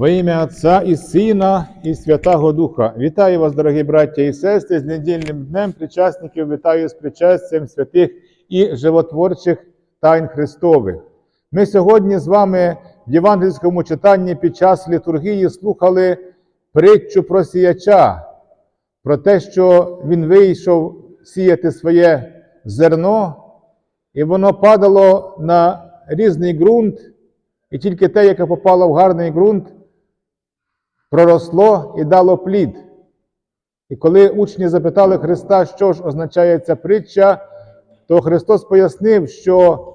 Во ім'я Отця і Сина, і Святого Духа. Вітаю вас, дорогі браття і сестри, з недільним днем причасників, вітаю з причастям святих і животворчих тайн Христових. Ми сьогодні з вами в євангельському читанні під час літургії слухали притчу про сіяча, про те, що він вийшов сіяти своє зерно, і воно падало на різний ґрунт, і тільки те, яке попало в гарний ґрунт, проросло і дало плід. І коли учні запитали Христа, що ж означає ця притча, то Христос пояснив, що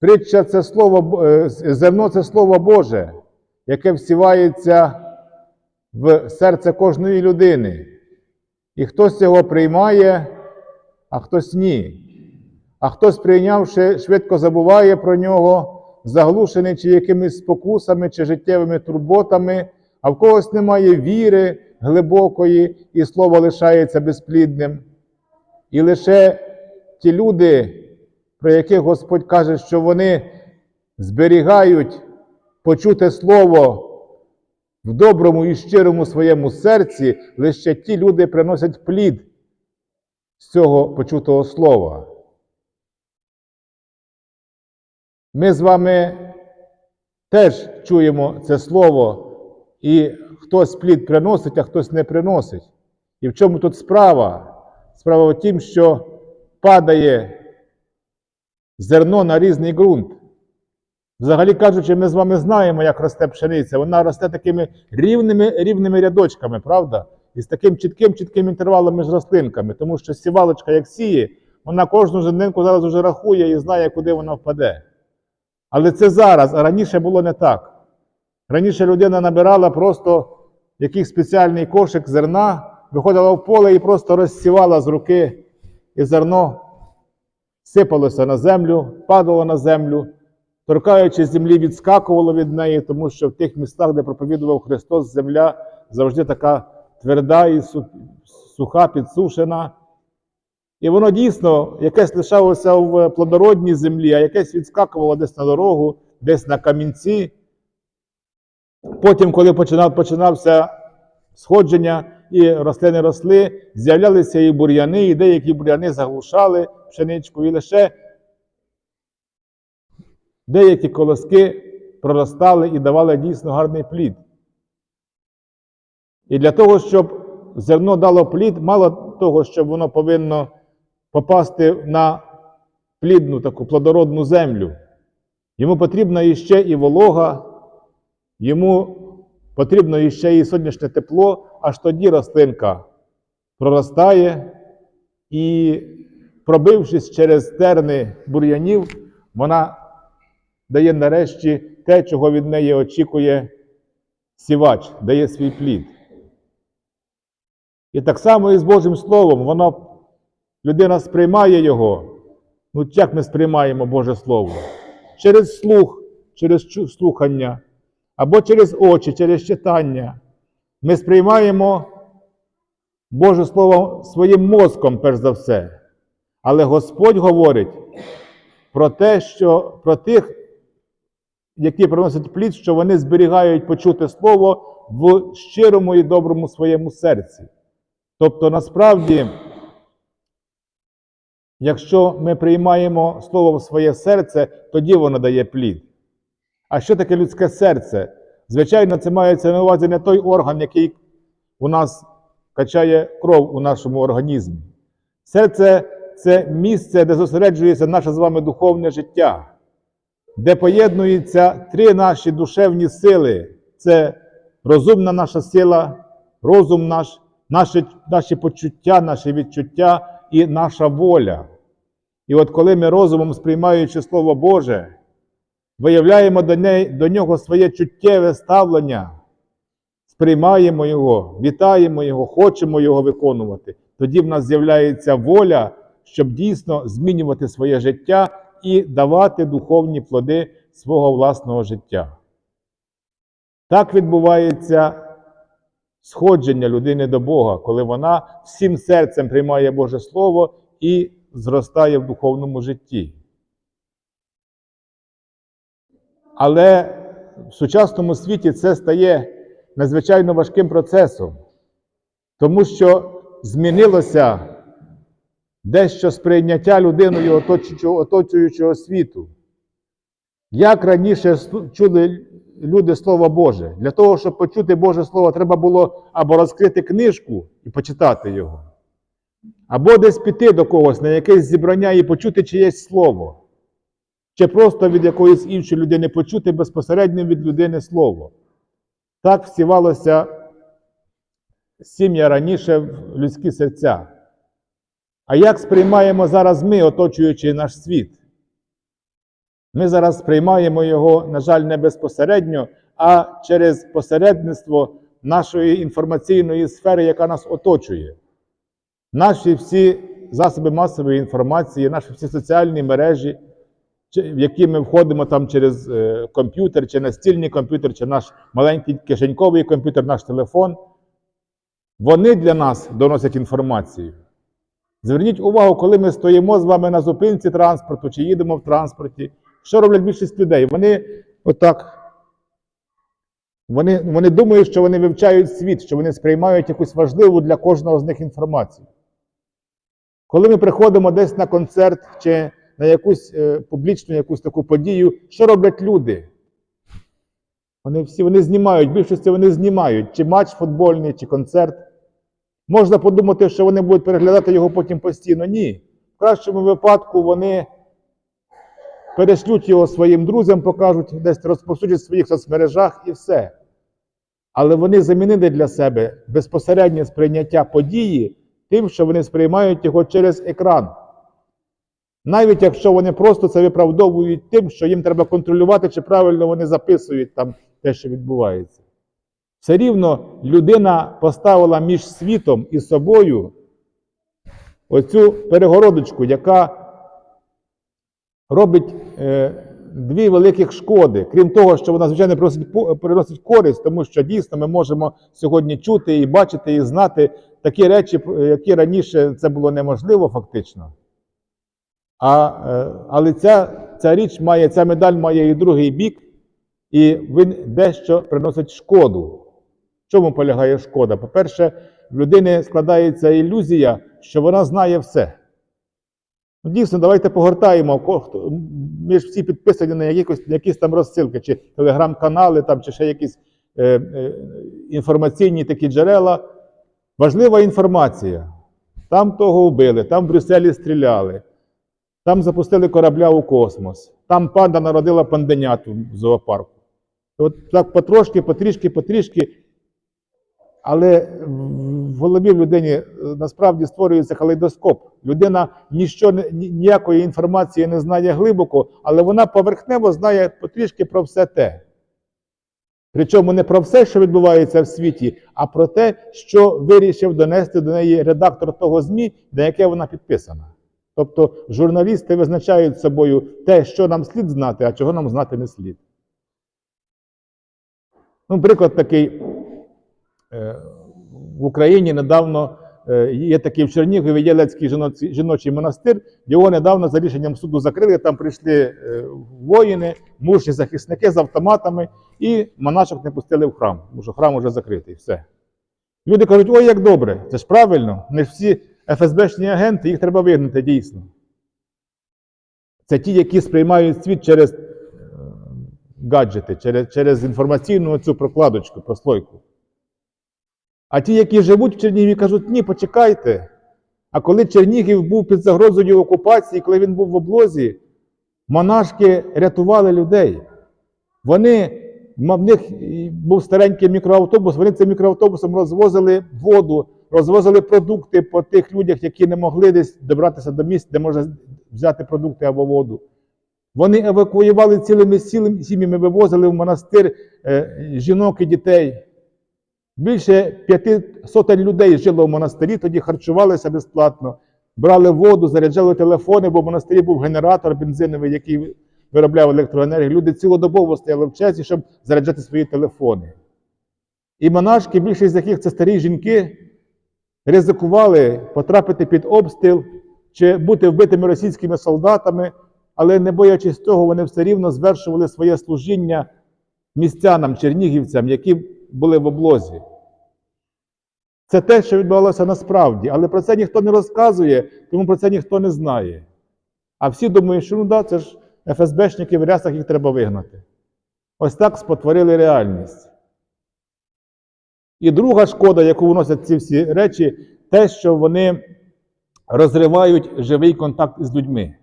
притча це слово, е, зерно це Слово Боже, яке всівається в серце кожної людини. І хтось його приймає, а хтось ні. А хтось, прийнявши, швидко забуває про нього, заглушений чи якимись спокусами, чи життєвими турботами, а в когось немає віри глибокої, і слово лишається безплідним. І лише ті люди, про яких Господь каже, що вони зберігають почуте слово в доброму і щирому своєму серці, лише ті люди приносять плід з цього почутого слова. Ми з вами теж чуємо це слово, і хтось плід приносить, а хтось не приносить. І в чому тут справа? Справа в тім, що падає зерно на різний ґрунт. Взагалі кажучи, ми з вами знаємо, як росте пшениця. Вона росте такими рівними рівними рядочками, правда? І з таким чітким чітким інтервалом між рослинками. Тому що сівалочка, як сіє, вона кожну жінку зараз вже рахує і знає, куди вона впаде. Але це зараз, а раніше було не так. Раніше людина набирала просто якийсь спеціальний кошик зерна, виходила в поле і просто розсівала з руки, і зерно сипалося на землю, падало на землю, торкаючи землі, відскакувало від неї, тому що в тих містах, де проповідував Христос, земля завжди така тверда і суха, підсушена. І воно дійсно якесь лишалося в плодородній землі, а якесь відскакувало десь на дорогу, десь на камінці. Потім, коли починав, починався сходження і рослини росли, з'являлися і бур'яни, і деякі бур'яни заглушали пшеничку, і лише деякі колоски проростали і давали дійсно гарний плід. І для того, щоб зерно дало плід, мало того, щоб воно повинно попасти на плідну таку плодородну землю. Йому потрібна іще і волога, йому потрібно іще і сонячне тепло, аж тоді рослинка проростає і, пробившись через терни бур'янів, вона дає нарешті те, чого від неї очікує сівач, дає свій плід. І так само і з Божим Словом, воно людина сприймає його. Ну, як ми сприймаємо Боже Слово? Через слух, через слухання, або через очі, через читання. Ми сприймаємо Боже Слово своїм мозком, перш за все. Але Господь говорить про те, що про тих, які приносять плід, що вони зберігають почути Слово в щирому і доброму своєму серці. Тобто, насправді, якщо ми приймаємо слово в своє серце, тоді воно дає плід. А що таке людське серце? Звичайно, це мається на увазі не той орган, який у нас качає кров у нашому організмі. Серце це місце, де зосереджується наше з вами духовне життя, де поєднуються три наші душевні сили: це розумна наша сила, розум наш наші, наші почуття, наші відчуття і наша воля. І от коли ми розумом, сприймаючи Слово Боже, виявляємо до, не, до нього своє чуттєве ставлення, сприймаємо Його, вітаємо Його, хочемо Його виконувати, тоді в нас з'являється воля, щоб дійсно змінювати своє життя і давати духовні плоди свого власного життя. Так відбувається сходження людини до Бога, коли вона всім серцем приймає Боже Слово і зростає в духовному житті. Але в сучасному світі це стає надзвичайно важким процесом, тому що змінилося дещо сприйняття людиною оточуючого, оточуючого світу. Як раніше чули люди Слово Боже? Для того, щоб почути Боже Слово, треба було або розкрити книжку і почитати його, або десь піти до когось на якесь зібрання і почути чиєсь слово, чи просто від якоїсь іншої людини почути безпосередньо від людини слово. Так всівалося сім'я раніше в людські серця. А як сприймаємо зараз ми, оточуючи наш світ? Ми зараз сприймаємо його, на жаль, не безпосередньо, а через посередництво нашої інформаційної сфери, яка нас оточує. Наші всі засоби масової інформації, наші всі соціальні мережі, в які ми входимо там через е, комп'ютер, чи настільний комп'ютер, чи наш маленький кишеньковий комп'ютер, наш телефон, вони для нас доносять інформацію. Зверніть увагу, коли ми стоїмо з вами на зупинці транспорту чи їдемо в транспорті, що роблять більшість людей? Вони отак. Вони, вони думають, що вони вивчають світ, що вони сприймають якусь важливу для кожного з них інформацію. Коли ми приходимо десь на концерт чи на якусь е, публічну якусь таку подію, що роблять люди? Вони всі вони знімають, більшості вони знімають, чи матч футбольний, чи концерт. Можна подумати, що вони будуть переглядати його потім постійно. Ні. В кращому випадку вони перешлють його своїм друзям, покажуть, десь розповсюдять в своїх соцмережах і все. Але вони замінили для себе безпосереднє сприйняття події тим, що вони сприймають його через екран. Навіть якщо вони просто це виправдовують тим, що їм треба контролювати, чи правильно вони записують там те, що відбувається. Все рівно людина поставила між світом і собою оцю перегородочку, яка робить е, дві великих шкоди. Крім того, що вона, звичайно, приносить, приносить користь, тому що дійсно ми можемо сьогодні чути і бачити, і знати такі речі, які раніше це було неможливо фактично. А, е, але ця, ця річ має, ця медаль має і другий бік, і він дещо приносить шкоду. В чому полягає шкода? По-перше, в людини складається ілюзія, що вона знає все. Ну, дійсно, давайте погортаємо. Ми ж всі підписані на якісь, якісь там розсилки, чи телеграм-канали, там, чи ще якісь е, е, інформаційні такі джерела. Важлива інформація. Там того вбили, там в Брюсселі стріляли, там запустили корабля у космос, там панда народила панденят в зоопарку. От так потрошки, потрішки, потрішки. Але в голові в людині е, насправді створюється калейдоскоп. Людина ніщо, ніякої інформації не знає глибоко, але вона поверхнево знає потрішки про все те. Причому не про все, що відбувається в світі, а про те, що вирішив донести до неї редактор того ЗМІ, на яке вона підписана. Тобто журналісти визначають собою те, що нам слід знати, а чого нам знати не слід. Ну, приклад такий. Е, В Україні недавно е, є такий в Чернігові Єлецький жіночий монастир. Його недавно за рішенням суду закрили. Там прийшли е, воїни, мужні захисники з автоматами, і монашок не пустили в храм, тому що храм вже закритий. Все. Люди кажуть, ой, як добре, це ж правильно. Ж всі ФСБшні агенти, їх треба вигнати дійсно. Це ті, які сприймають світ через е, гаджети, через, через інформаційну цю прокладочку, прослойку. А ті, які живуть в Чернігові, кажуть, ні, почекайте. А коли Чернігів був під загрозою окупації, коли він був в облозі, монашки рятували людей. Вони, в них був старенький мікроавтобус, вони цим мікроавтобусом розвозили воду, розвозили продукти по тих людях, які не могли десь добратися до місць, де можна взяти продукти або воду. Вони евакуювали цілими сім'ями, вивозили в монастир е, жінок і дітей. Більше п'яти сотень людей жило в монастирі, тоді харчувалися безплатно, брали воду, заряджали телефони, бо в монастирі був генератор бензиновий, який виробляв електроенергію. Люди цілодобово стояли в черзі, щоб заряджати свої телефони. І монашки, більшість з яких це старі жінки, ризикували потрапити під обстріл чи бути вбитими російськими солдатами, але не боячись того, вони все рівно звершували своє служіння містянам, чернігівцям, які були в облозі. Це те, що відбувалося насправді, але про це ніхто не розказує, тому про це ніхто не знає. А всі думають, що ну да, це ж ФСБшники в рясах їх треба вигнати. Ось так спотворили реальність. І друга шкода, яку вносять ці всі речі, те, що вони розривають живий контакт із людьми.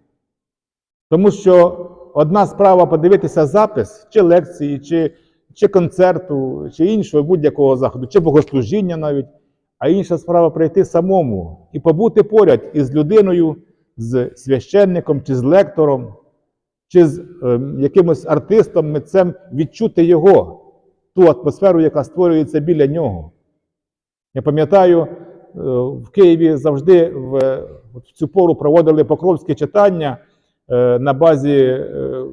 Тому що одна справа подивитися запис, чи лекції, чи, чи концерту, чи іншого будь-якого заходу, чи богослужіння навіть, а інша справа прийти самому і побути поряд із людиною, з священником, чи з лектором, чи з е, якимось артистом, митцем, відчути його, ту атмосферу, яка створюється біля нього. Я пам'ятаю, е, в Києві завжди в, цю пору проводили покровські читання е, на базі е,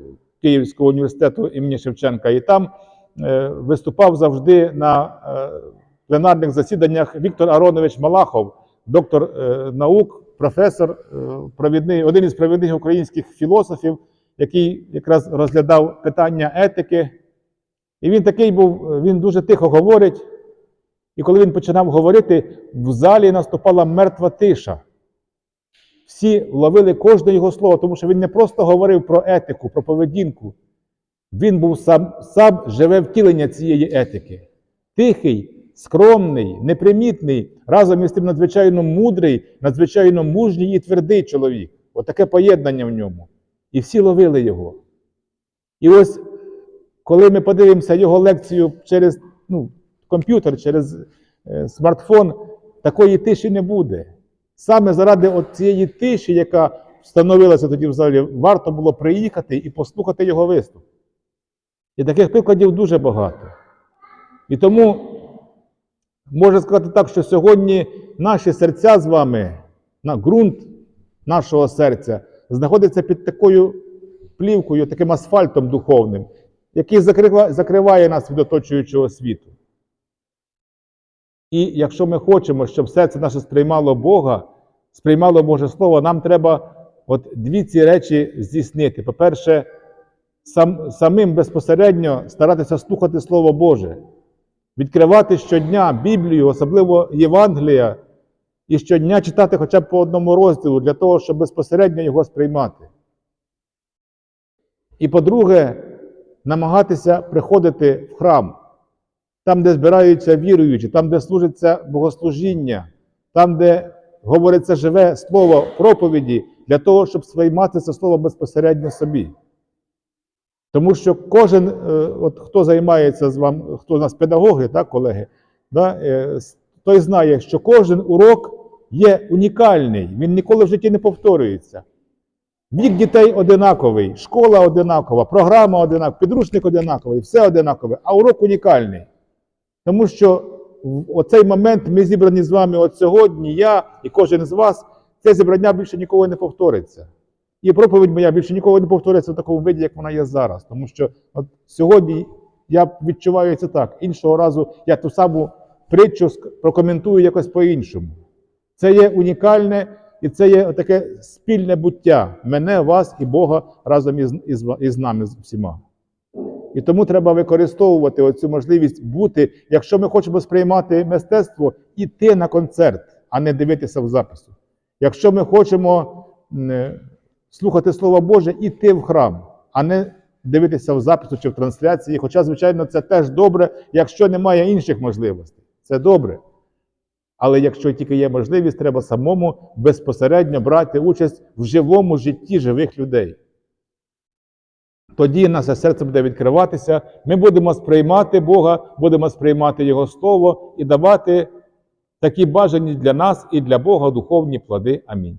Київського університету імені Шевченка, і там виступав завжди на пленарних засіданнях Віктор Аронович Малахов, доктор наук, професор, провідний, один із провідних українських філософів, який якраз розглядав питання етики. І він такий був, він дуже тихо говорить. І коли він починав говорити, в залі наступала мертва тиша. Всі ловили кожне його слово, тому що він не просто говорив про етику, про поведінку. Він був сам, сам живе втілення цієї етики. Тихий, скромний, непримітний, разом із тим надзвичайно мудрий, надзвичайно мужній і твердий чоловік. Отаке поєднання в ньому. І всі ловили його. І ось, коли ми подивимося його лекцію через ну, комп'ютер, через е, смартфон, такої тиші не буде. Саме заради цієї тиші, яка встановилася тоді в залі, варто було приїхати і послухати його виступ. І таких прикладів дуже багато. І тому можна сказати так, що сьогодні наші серця з вами, на ґрунт нашого серця, знаходиться під такою плівкою, таким асфальтом духовним, який закриває нас від оточуючого світу. І якщо ми хочемо, щоб серце наше сприймало Бога, сприймало Боже Слово, нам треба от дві ці речі здійснити. По-перше, сам, самим безпосередньо старатися слухати Слово Боже, відкривати щодня Біблію, особливо Євангелія, і щодня читати хоча б по одному розділу для того, щоб безпосередньо його сприймати. І по-друге, намагатися приходити в храм, там, де збираються віруючі, там, де служиться богослужіння, там, де говориться живе слово проповіді, для того, щоб сприймати це слово безпосередньо собі. Тому що кожен, е, от хто займається з вами, хто у нас педагоги, так, колеги, да, е, той знає, що кожен урок є унікальний, він ніколи в житті не повторюється. Вік дітей одинаковий, школа одинакова, програма одинакова, підручник одинаковий, все одинакове, а урок унікальний. Тому що в оцей момент ми зібрані з вами от сьогодні, я і кожен з вас, це зібрання більше ніколи не повториться. І проповідь моя більше ніколи не повториться в такому виді, як вона є зараз. Тому що от сьогодні я відчуваю це так. Іншого разу я ту саму притчу прокоментую якось по-іншому. Це є унікальне і це є таке спільне буття мене, вас і Бога разом із, із, із нами з всіма. І тому треба використовувати оцю можливість бути, якщо ми хочемо сприймати мистецтво, іти на концерт, а не дивитися в запису. Якщо ми хочемо е, слухати Слово Боже, іти в храм, а не дивитися в запису чи в трансляції. Хоча, звичайно, це теж добре, якщо немає інших можливостей. Це добре. Але якщо тільки є можливість, треба самому безпосередньо брати участь в живому житті живих людей. Тоді наше серце буде відкриватися, ми будемо сприймати Бога, будемо сприймати Його Слово і давати такі бажані для нас і для Бога духовні плоди. Амінь.